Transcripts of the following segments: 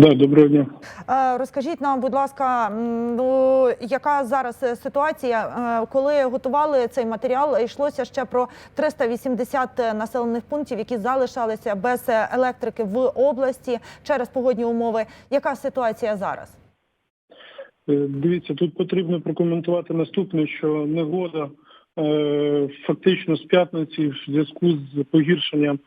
Да, доброго дня. Е, Розкажіть нам, будь ласка, ну яка зараз е, ситуація? Е, Коли готували цей матеріал, йшлося ще про 380 населених пунктів, які залишалися без електрики в області через погодні умови. Яка ситуація зараз? Дивіться, тут потрібно прокоментувати наступне, що негода фактично з п'ятниці в зв'язку з погіршенням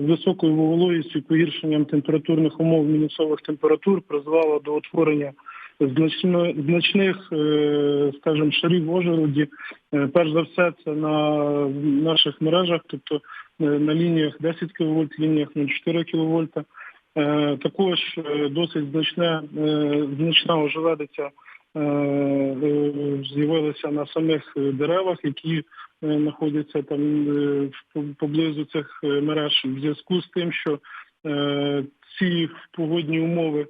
високою вологістю, погіршенням температурних умов мінусових температур призвела до утворення значно, значних, е, скажімо, шарів ожеледі. Е, перш за все, це на наших мережах, тобто е, на лініях 10 кВт, лініях 0,4 кВт. Е, Також е, досить значне, е, значна ожеледиця е, на самих е, деревах, які е, знаходяться там е, поблизу цих мереж в зв'язку з тим, що ці погодні умови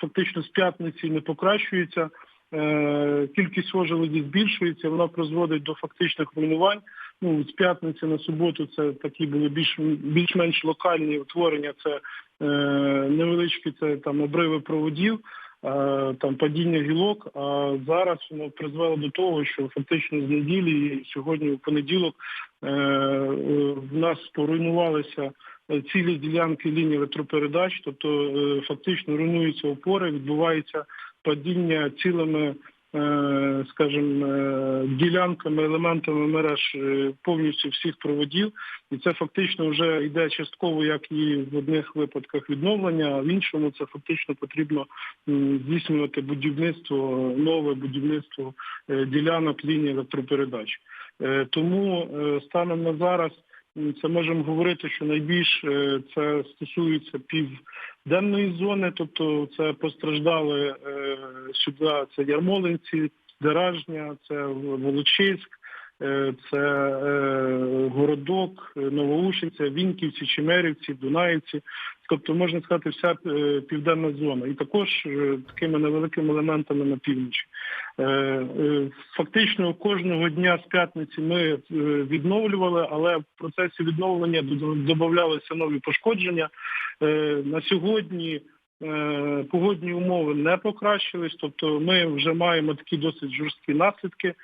фактично з п'ятниці не покращуються. Кількість ожеледі збільшується, вона призводить до фактичних руйнувань. Ну, з п'ятниці на суботу це такі були більш більш-менш локальні утворення. Це е, невеличкі це там обриви проводів, там падіння гілок. А зараз воно призвело до того, що фактично з неділі сьогодні у понеділок е, е, в нас поруйнувалися е, цілі ділянки лінії електропередач, тобто е, фактично руйнуються опори, відбувається падіння цілими е, скажімо, е, ділянками, елементами мереж е, повністю всіх проводів, і це фактично вже йде частково, як і в одних випадках відновлення, а в іншому це фактично потрібно здійснювати будівництво, нове будівництво е, ділянок лінії електропередач. Е, Тому е, станом на зараз це можемо говорити, що найбільш е, це стосується південної зони, тобто це постраждали е, сюди, це Ярмолинці, Деражня, це Волочиськ, це е, Городок, е, Новоушиця, Вінківці, Чемерівці, Дунаївці. Тобто, можна сказати, вся е, південна зона. І також е, такими невеликими елементами на півночі. Е, е, Фактично кожного дня з п'ятниці ми е, відновлювали, але в процесі відновлення додавалися нові пошкодження. Е, На сьогодні е, погодні умови не покращились, тобто ми вже маємо такі досить жорсткі наслідки.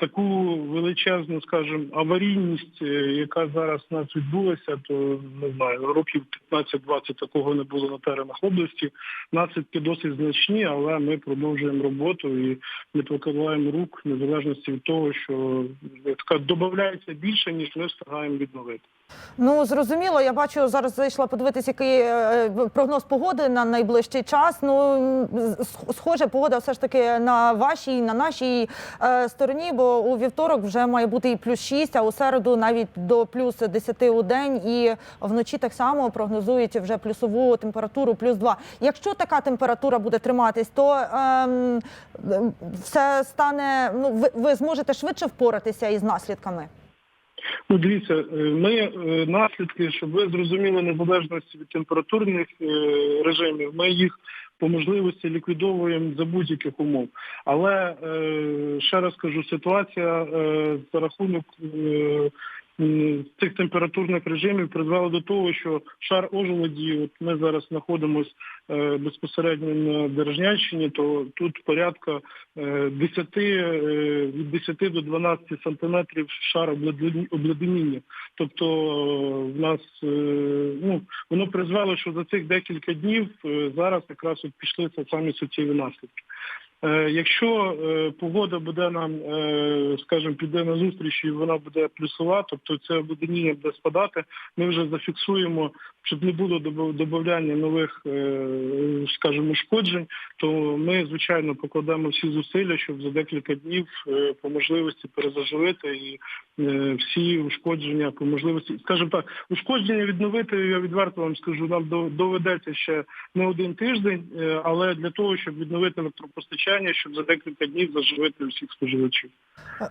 Таку величезну, скажімо, аварійність, е, яка зараз у нас відбулася, то не знаю, років 15-20 такого не було на теренах області. Наслідки досить значні, але ми продовжуємо роботу і не покладаємо рук незалежності від того, що така додається більше, ніж ми встигаємо відновити. Ну зрозуміло, я бачу зараз зайшла подивитися, який е, прогноз погоди на найближчий час. Ну схоже, погода все ж таки на вашій, на нашій е, стороні, бо у вівторок вже має бути і плюс 6, а у середу навіть до плюс 10 у день, і вночі так само прогнозують вже плюсову температуру плюс 2. Якщо така температура буде триматись, то ем, все стане. Ну ви, ви зможете швидше впоратися із наслідками. Ну, дивіться, е, ми е, наслідки, щоб ви зрозуміли незалежності від температурних е, режимів, ми їх по можливості ліквідовуємо за будь-яких умов. Але ще раз кажу, ситуація за рахунок цих температурних режимів призвела до того, що шар ожеледі, от ми зараз знаходимося е, безпосередньо на Дережнянщині, то тут порядка е, 10, е, від 10 до 12 сантиметрів шар обледені- обледеніння. Тобто е, в нас е, ну, воно призвело, що за цих декілька днів е, зараз якраз от пішли самі суттєві наслідки. Е, Якщо е, погода буде нам, е, скажімо, піде на зустріч і вона буде плюсова, тобто це обледеніння буде спадати, ми вже зафіксуємо, щоб не було додавання нових, скажімо, ушкоджень, то ми, звичайно, покладемо всі зусилля, щоб за декілька днів по можливості перезаживити і всі ушкодження по можливості, скажімо так, ушкодження відновити, я відверто вам скажу, нам доведеться ще не один тиждень, але для того, щоб відновити електропостачання, щоб за декілька днів заживити всіх споживачів.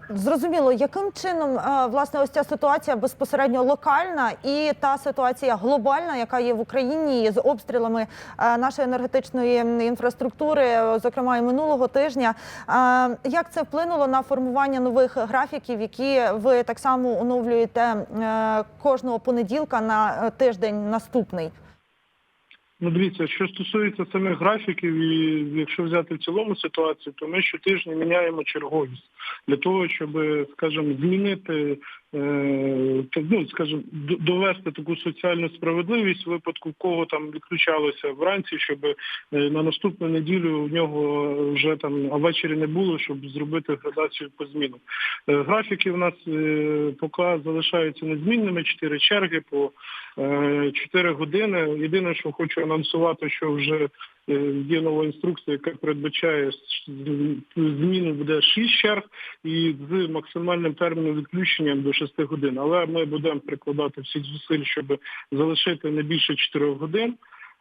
Зрозуміло, яким чином е, власне ось ця ситуація безпосередньо локальна і та ситуація глобальна, яка є в Україні з обстрілами е, нашої енергетичної інфраструктури, е, зокрема і минулого тижня. Е, Як це вплинуло на формування нових графіків, які ви так само оновлюєте е, кожного понеділка на е, тиждень наступний? Ну, дивіться, що стосується самих графіків, і якщо взяти в цілому ситуацію, то ми щотижня міняємо черговість для того, щоб, скажімо, змінити, е, ну, скажімо, довести таку соціальну справедливість в випадку, кого там відключалося вранці, щоб е, на наступну неділю в нього вже там а ввечері не було, щоб зробити градацію по змінам. Е, Графіки в нас поки залишаються незмінними. Чотири черги по е, 4 години. Єдине, що хочу анонсувати, що вже є нова інструкція, яка передбачає зміну буде 6 черг і з максимальним терміном відключення до 6 годин. Але ми будемо прикладати всіх зусиль, щоб залишити не більше 4 годин.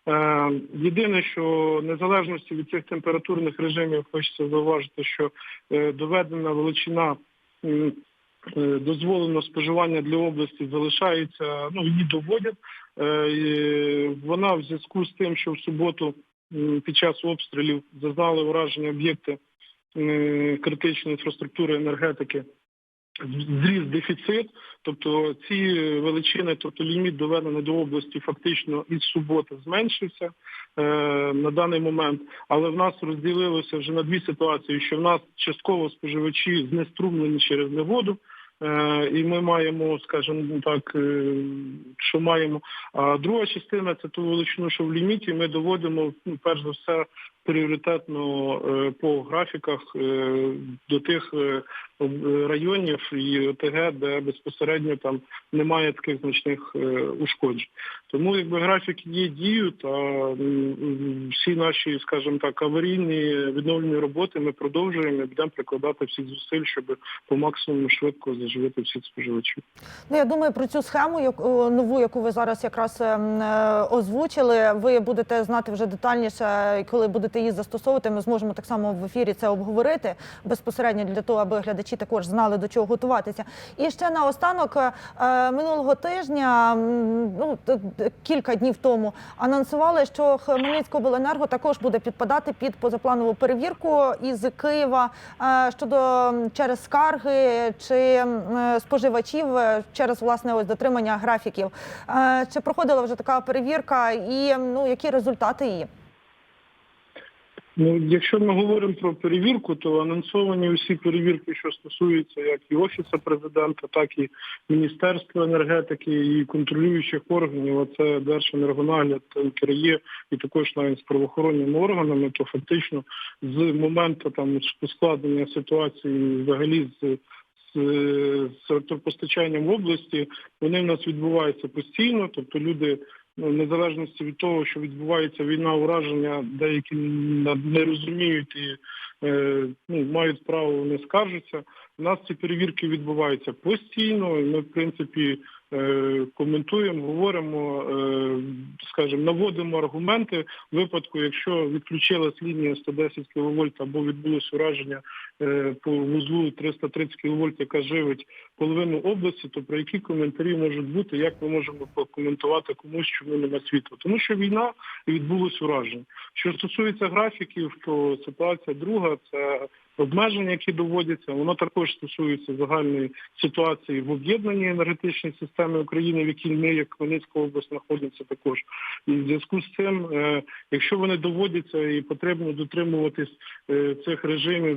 Е, Єдине, що незалежності від цих температурних режимів хочеться зауважити, що е, доведена величина е, дозволеного споживання для області залишається, ну її доводять. Е, Вона в зв'язку з тим, що в суботу під час обстрілів зазнали ураження об'єкти критичної інфраструктури енергетики. Зріс дефіцит, тобто ці величини, тобто ліміт доведений до області фактично із суботи зменшився е, на даний момент. Але в нас розділилося вже на дві ситуації: що в нас частково споживачі знеструмлені через негоду, і ми маємо, скажімо так, е, що маємо. А друга частина це ту величину, що в ліміті ми доводимо ну, перш за все пріоритетно е, по графіках е, до тих е, районів і ОТГ, де безпосередньо там немає таких значних ушкоджень. Тому якби графік є діють, а всі наші, скажімо так, аварійні відновлені роботи ми продовжуємо і будемо прикладати всіх зусиль, щоб по максимуму швидко заживити всіх споживачів. Ну, я думаю, про цю схему, яку нову, яку ви зараз якраз ем, озвучили, ви будете знати вже детальніше, коли будете її застосовувати. Ми зможемо так само в ефірі це обговорити безпосередньо для того, аби глядачі також знали до чого готуватися. І ще наостанок е, минулого тижня, ну кілька днів тому, анонсували, що Хмельницькобленерго також буде підпадати під позапланову перевірку із Києва е, щодо через скарги чи е, споживачів е, через власне ось дотримання графіків. Е, Чи проходила вже така перевірка, і ну які результати її? Ну, якщо ми говоримо про перевірку, то анонсовані усі перевірки, що стосуються як і офісу президента, так і Міністерства енергетики і контролюючих органів, а це Держенергонагляд, НКРЄ і також навіть з правоохоронними органами, то фактично з моменту там ускладнення ситуації взагалі з, з електропостачанням в області, вони в нас відбуваються постійно, тобто люди ну, незалежності від того, що відбувається війна, ураження, деякі не не розуміють і е, ну, мають право, вони скаржаться. У нас ці перевірки відбуваються постійно. і Ми, в принципі, е, коментуємо, говоримо, е, скажімо, наводимо аргументи в випадку, якщо відключилась лінія 110 кВт або відбулось ураження е, по вузлу 330 кВт, яка живить половину області, то про які коментарі можуть бути, як ми можемо прокоментувати комусь, чому нема світла? Тому що війна відбулось ураження. Що стосується графіків, то ситуація друга це обмеження, які доводяться. Воно також стосується загальної ситуації в об'єднаній енергетичній системі України, в якій ми, як Хмельницька область, знаходимося також. І в зв'язку з цим, е, якщо вони доводяться і потрібно дотримуватись е, цих режимів